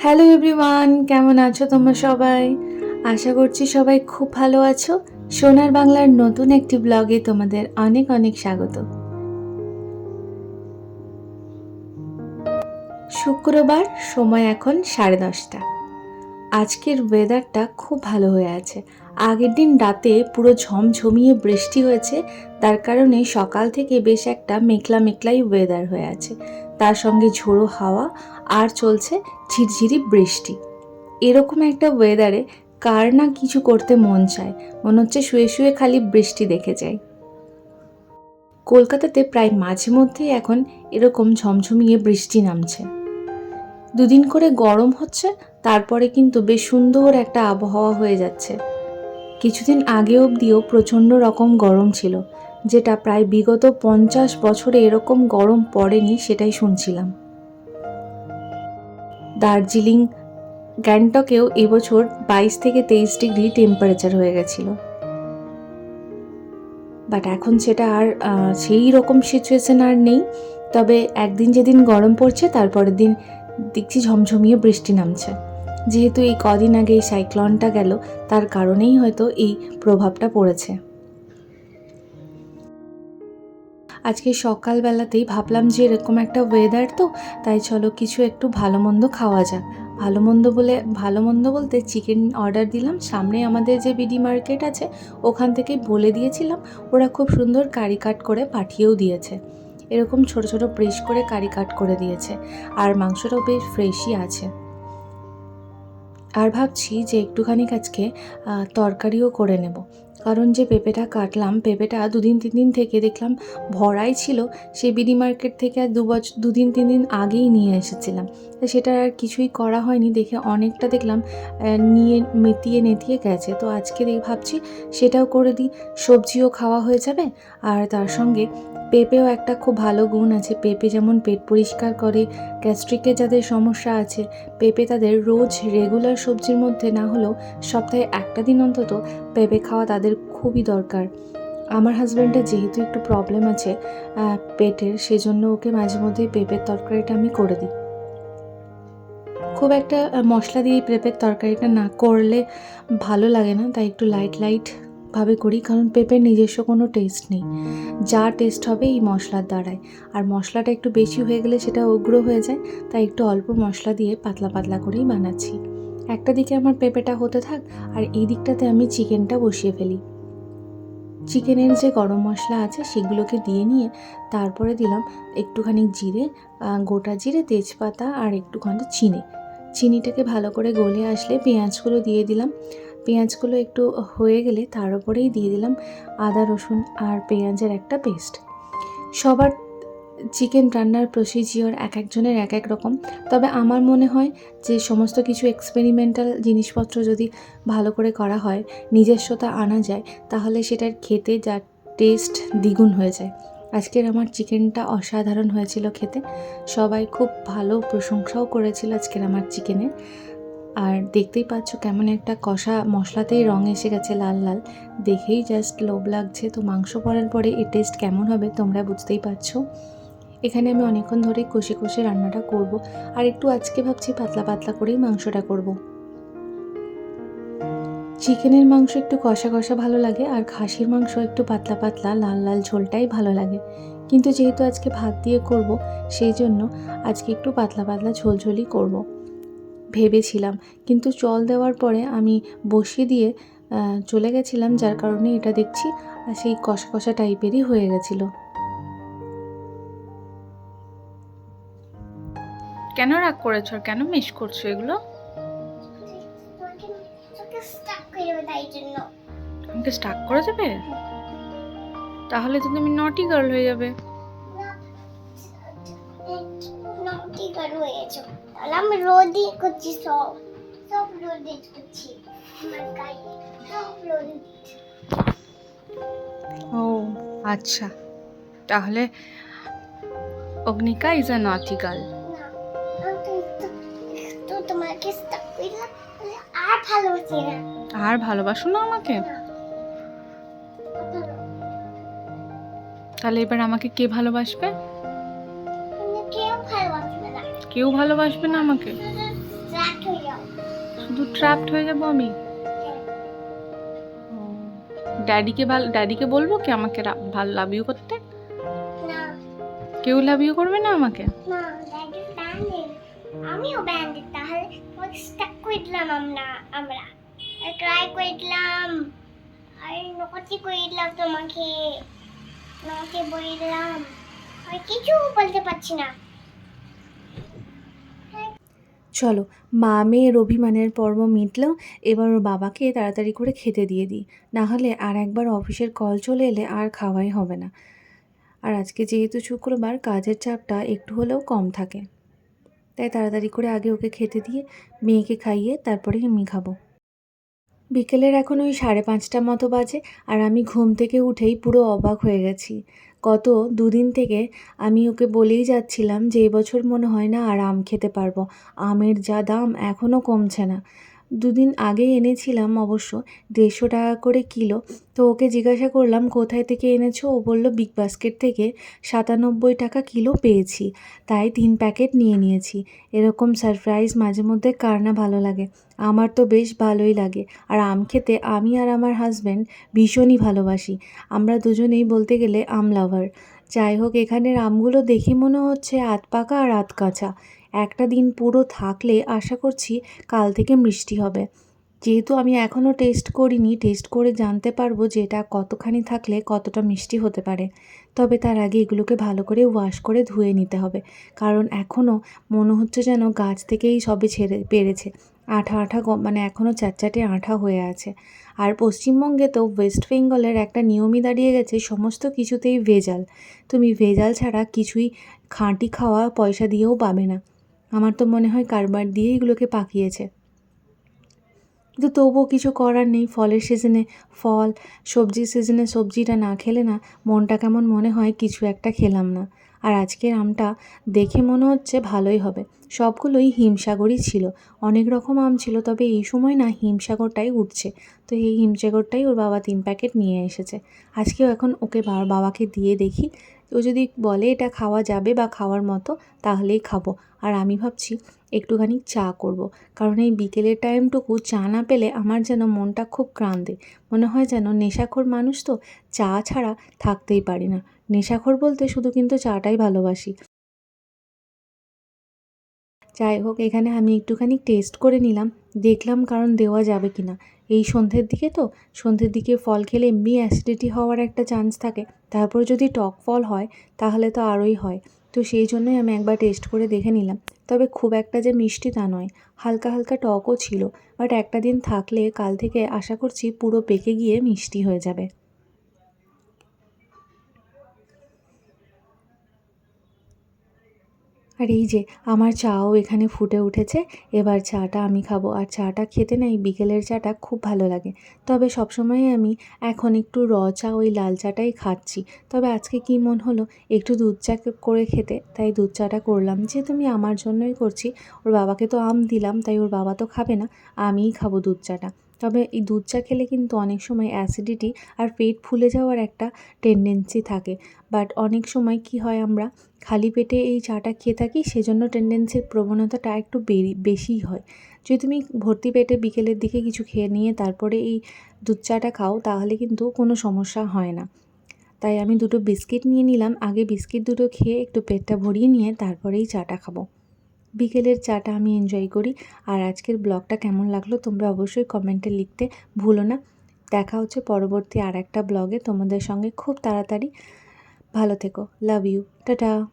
Hello everyone, কেমন আছো তোমরা সবাই? আশা করছি সবাই খুব ভালো আছো। সোনার বাংলার নতুন একটি ব্লগে তোমাদের অনেক অনেক স্বাগত। শুক্রবার, সময় এখন সাড়ে দশটা। আজকের ওয়েদারটা খুব ভালো হয়ে আছে। আগের দিন রাতে পুরো ঝমঝমিয়ে বৃষ্টি হয়েছে, তার কারণে সকাল থেকে বেশ একটা মেঘলা মেঘলাই ওয়েদার হয়ে আছে। তার সঙ্গে ঝোড়ো হাওয়া আর চলছে ঝিরঝিরি বৃষ্টি। এরকম একটা ওয়েদারে কার না কিছু করতে মন চায়, মনে হচ্ছে শুয়ে শুয়ে খালি বৃষ্টি দেখে যায়। কলকাতাতে প্রায় মাঝে মধ্যেই এখন এরকম ঝমঝমিয়ে বৃষ্টি নামছে। দুদিন করে গরম হচ্ছে, তারপরে কিন্তু বেশ সুন্দর একটা আবহাওয়া হয়ে যাচ্ছে। কিছুদিন আগে অবধিও প্রচণ্ড রকম গরম ছিল, যেটা প্রায় বিগত পঞ্চাশ বছরে এরকম গরম পড়েনি সেটাই শুনছিলাম। দার্জিলিং, গ্যাংটকেও এবছর বাইশ থেকে তেইশ ডিগ্রি টেম্পারেচার হয়ে গেছিল। বাট এখন সেটা আর সেই রকম সিচুয়েশান আর নেই। তবে একদিন যেদিন গরম পড়ছে, তারপরের দিন দেখছি ঝমঝমিয়ে বৃষ্টি নামছে। যেহেতু এই কদিন আগে এই সাইক্লনটা গেল, তার কারণেই হয়তো এই প্রভাবটা পড়েছে। আজকে সকালবেলাতেই ভাবলাম যে এরকম একটা ওয়েদার তো, তাই চলো কিছু একটু ভালো মন্দ খাওয়া যাক। ভালো মন্দ বলে ভালো মন্দ বলতে চিকেন অর্ডার দিলাম, সামনে আমাদের যে বিডি মার্কেট আছে, ওখান থেকে বলে দিয়েছিলাম, ওরা খুব সুন্দর কারি কাট করে পাঠিয়েও দিয়েছে। এরকম ছোট ছোট প্রেস করে কারি কাট করে দিয়েছে, আর মাংসটাও বেশ ফ্রেশই আছে। আর ভাবছি যে একটুখানি আজকে তরকারিও করে নেব। কারণ যে পেঁপেটা কাটলাম, পেঁপেটা দুদিন, তিন দিন থেকে দেখলাম ভরাই ছিল, সে বিডি মার্কেট থেকে আর দু বছর দুদিন, তিন দিন আগেই নিয়ে এসেছিলাম। তো সেটা আর কিছুই করা হয়নি, দেখে অনেকটা দেখলাম নিয়ে, মেতিয়ে নেতিয়ে গেছে। তো আজকে দেখ ভাবছি সেটাও করে দিই, সবজিও খাওয়া হয়ে যাবে, আর তার সঙ্গে পেঁপেও একটা খুব ভালো গুণ আছে। পেঁপে যেমন পেট পরিষ্কার করে গ্যাস্ট্রিকের যাদের সমস্যা আছে, পেঁপে তাদের রোজ রেগুলার সবজির মধ্যে না হলেও সপ্তাহে একটা দিন অন্তত পেঁপে খাওয়া তাদের খুবই দরকার। আমার হাজব্যান্ডের যেহেতু একটু প্রবলেম আছে পেটের, সেজন্য ওকে মাঝে মধ্যেই পেঁপের তরকারিটা আমি করে দিই। খুব একটা মশলা দিয়ে পেঁপের তরকারিটা না করলে ভালো লাগে না, তাই একটু লাইট লাইট ভাবে করি, কারণ পেঁপের নিজস্ব কোনো টেস্ট নেই। যা টেস্ট হবে এই মশলার দ্বারাই। আর মশলাটা একটু বেশি হয়ে গেলে সেটা উগ্র হয়ে যায়, তাই একটু অল্প মশলা দিয়ে পাতলা পাতলা করেই বানাচ্ছি। একটা দিকে আমার পেঁপেটা হতে থাক, আর এই দিকটাতে আমি চিকেনটা বসিয়ে ফেলি। চিকেনের যে গরম মশলা আছে, সেগুলোকে দিয়ে নিয়ে তারপরে দিলাম একটুখানি জিরে গোটা জিরে, তেজপাতা আর একটুখানি চিনি। চিনিটাকে ভালো করে গলে আসলে পেঁয়াজগুলো দিয়ে দিলাম। পেঁয়াজগুলো একটু হয়ে গেলে তার উপরেই দিয়ে দিলাম আদা, রসুন আর পেঁয়াজের একটা পেস্ট। সবার চিকেন রান্নার প্রসিজিওর এক একজনের এক এক রকম। তবে আমার মনে হয় যে সমস্ত কিছু এক্সপেরিমেন্টাল জিনিসপত্র যদি ভালো করে করা হয়, নিজস্বতা আনা যায়, তাহলে সেটার খেতে যা টেস্ট দ্বিগুণ হয়ে যায়। আজকের আমার চিকেনটা অসাধারণ হয়েছিল খেতে। সবাই খুব ভালো প্রশংসাও করেছিল আজকের আমার চিকেনের। আর দেখতেই পাচ্ছ কেমন একটা কষা মশলাতেই রং এসে গেছে লাল লাল। দেখেই জাস্ট লোভ লাগছে। তো মাংস পড়ার পরে এর টেস্ট কেমন হবে তোমরা বুঝতেই পারছ। এখানে আমি অনেকক্ষণ ধরে কষে কষে রান্নাটা করব। আর একটু আজকে ভাবছি পাতলা পাতলা করেই মাংসটা করব। চিকেনের মাংস একটু কষা কষা ভালো লাগে আর খাসির মাংস একটু পাতলা পাতলা লাল লাল ঝোলটাই ভালো লাগে। কিন্তু যেহেতু আজকে ভাত দিয়ে করব, সেই জন্য আজকে একটু পাতলা পাতলা ঝোলঝোলই করব। ভেবেছিলাম। কিন্তু জল দেওয়ার পরে আমি বসিয়ে দিয়ে চলে গেছিলাম যার কারণে এটা দেখছি সেই কষা কষা টাইপেরই হয়ে গেছিল। কেন রাগ করেছ? আর কেন মিস করছ এগুলো? আমাকে স্টাক করে দেবে তাহলে তো তুমি নটি গার্ল হয়ে যাবে। নটি কার হয়ে গেছো। আমি রোদই করছি সব সব রোদই করছি আমার গায়ে সব রোদই ও আচ্ছা। তাহলে অগ্নিকা ইজ আ নটি গার্ল তোমাকে আর ভালোবাসি না। আর ভালোবাসো না আমাকে? তাহলে এবার আমাকে কে ভালোবাসবে? কেউ ভালোবাসবে না আমাকে? শুধু ট্র্যাপড হয়ে যাব আমি? ড্যাডিকে ভালো ড্যাডিকে বলব কি আমাকে ভালো লাভ ইউ করতে? কেউ লাভ ইউ করবে না আমাকে? আমিও ব্যান্ডেড তাহলে স্টাক করে আমরা আমরা। ট্রাই করে দিলাম আর নকটি করে দিলাম তোমাকে। তোমাকে বলে দিলাম আর কিছু বলতে পারছি না। চলো, মা মেয়ের অভিমানের পর্ব মিটল, এবার ওর বাবাকে তাড়াতাড়ি করে খেতে দিয়ে দিই। নাহলে আর একবার অফিসের কল চলে এলে আর খাওয়াই হবে না। আর আজকে যেহেতু শুক্রবার, কাজের চাপটা একটু হলেও কম থাকে। তাই তাড়াতাড়ি করে আগে ওকে খেতে দিয়ে, মেয়েকে খাইয়ে তারপরে আমি খাব। বিকেলের এখন ওই সাড়ে পাঁচটা মতো বাজে আর আমি ঘুম থেকে উঠেই পুরো অবাক হয়ে গেছি। গত দুদিন থেকে আমি ওকে বলেই যাচ্ছিলাম যে এবছর মনে হয় না আর আম খেতে পারব। আমের যা দাম এখনও কমছে না। দুদিন আগে এনেছিলাম অবশ্য, দেড়শো টাকা করে কিলো। তো ওকে জিজ্ঞাসা করলাম, কোথায় থেকে এনেছো? ও বলল বিগ বাস্কেট থেকে সাতানব্বই টাকা কিলো পেয়েছি। তাই তিন প্যাকেট নিয়ে নিয়েছি। এরকম সারপ্রাইজ মাঝে মধ্যে কার না ভালো লাগে। আমার তো বেশ ভালোই লাগে। আর আম খেতে আমি আর আমার হাজব্যান্ড ভীষণই ভালোবাসি। আমরা দুজনেই বলতে গেলে আম লাভার যাই হোক, এখানের আমগুলো দেখে মনে হচ্ছে আধ পাকা আর আধ কাঁচা। একটা দিন পুরো থাকলে আশা করছি কাল থেকে মিষ্টি হবে। যেহেতু আমি এখনও টেস্ট করিনি টেস্ট করে জানতে পারব যে এটা কতখানি থাকলে কতটা মিষ্টি হতে পারে। তবে তার আগে এগুলোকে ভালো করে ওয়াশ করে ধুয়ে নিতে হবে। কারণ এখনও মনে হচ্ছে যেন গাছ থেকেই সবে ছেড়ে পেরেছে। আঠা আঠা মানে এখনও চ্যাটচ্যাটে আঠা হয়ে আছে। আর পশ্চিমবঙ্গে তো ওয়েস্ট বেঙ্গলের একটা নিয়মই দাঁড়িয়ে গেছে, সমস্ত কিছুতেই ভেজাল। তুমি ভেজাল ছাড়া কিছুই খাঁটি খাওয়া পয়সা দিয়েও পাবে না। আমার তো মনে হয় কারবার দিয়ে এগুলোকে পাকিয়েছে। কিন্তু তবুও কিছু করার নেই, ফলের সিজনে ফল, সবজির সিজনে সবজিটা না খেলে না মনটা কেমন মনে হয় কিছু একটা খেলাম না। আর আজকের আমটা দেখে মনে হচ্ছে ভালোই হবে। সবগুলোই হিমসাগরই ছিল। অনেক রকম আম ছিল, তবে এই সময় না হিমসাগরটাই উঠছে। তো এই হিমসাগরটাই ওর বাবা তিন প্যাকেট নিয়ে এসেছে। আজকেও এখন ওকে বাবাকে দিয়ে দেখি। ও যদি বলে এটা খাওয়া যাবে বা খাওয়ার মতো, তাহলেই খাব। আর আমি ভাবছি একটুখানি চা করব। কারণ এই বিকেলের টাইমটুকু চা না পেলে আমার যেন মনটা খুব ক্রান্তে। মনে হয় যেন নেশাখোর মানুষ তো চা ছাড়া থাকতেই পারি না। নেশাখোর বলতে শুধু কিন্তু চাটাই ভালোবাসি। যাই হোক, এখানে আমি একটুখানি টেস্ট করে নিলাম, দেখলাম কারণ দেওয়া যাবে কি না এই সন্ধ্যের দিকে তো, সন্ধ্যের দিকে ফল খেলে এমনি অ্যাসিডিটি হওয়ার একটা চান্স থাকে। তারপর যদি টক ফল হয়, তাহলে তো আরোই হয়। তো সেই জন্যই আমি একবার টেস্ট করে দেখে নিলাম। তবে খুব একটা যে মিষ্টি তা নয়, হালকা হালকা টকও ছিল। বাট একটা দিন থাকলে কাল থেকে আশা করছি পুরো পেকে গিয়ে মিষ্টি হয়ে যাবে। আর এই যে, আমার চাও এখানে ফুটে উঠেছে, এবার চাটা আমি খাব। আর চাটা খেতে না এই বিকেলের চাটা খুব ভালো লাগে। তবে সবসময় আমি এখন একটু র চা ওই লাল চাটাই খাচ্ছি। তবে আজকে কী মন হলো একটু দুধ চা করে খেতে? তাই দুধ চাটা করলাম। যে তুমি আমার জন্যই করছি, ওর বাবাকে তো আম দিলাম, তাই ওর বাবা তো খাবে না, আমিই খাব দুধ চাটা। তবে এই দুধ চা খেলে কিন্তু অনেক সময় অ্যাসিডিটি আর পেট ফুলে যাওয়ার একটা টেন্ডেন্সি থাকে। বাট অনেক সময় কি হয় আমরা খালি পেটে এই চাটা খেয়ে থাকি, সেজন্য টেন্ডেন্সির প্রবণতাটা একটু বেরি বেশিই হয়। যদি তুমি ভর্তি পেটে বিকেলের দিকে কিছু খেয়ে নিয়ে তারপরে এই দুধ চাটা খাও, তাহলে কিন্তু কোনো সমস্যা হয় না। তাই আমি দুটো বিস্কিট নিয়ে নিলাম, আগে বিস্কিট দুটো খেয়ে একটু পেটটা ভরিয়ে নিয়ে তারপরেই চাটা খাব। বিকেলের চাটা আমি এনজয় করি। আর আজকের ব্লগটা কেমন লাগল তোমরা অবশ্যই কমেন্টে লিখতে ভুলো না। দেখা হচ্ছে পরবর্তী আর একটা ব্লগে তোমাদের সঙ্গে খুব তাড়াতাড়ি। ভালো থেকো। Love you tata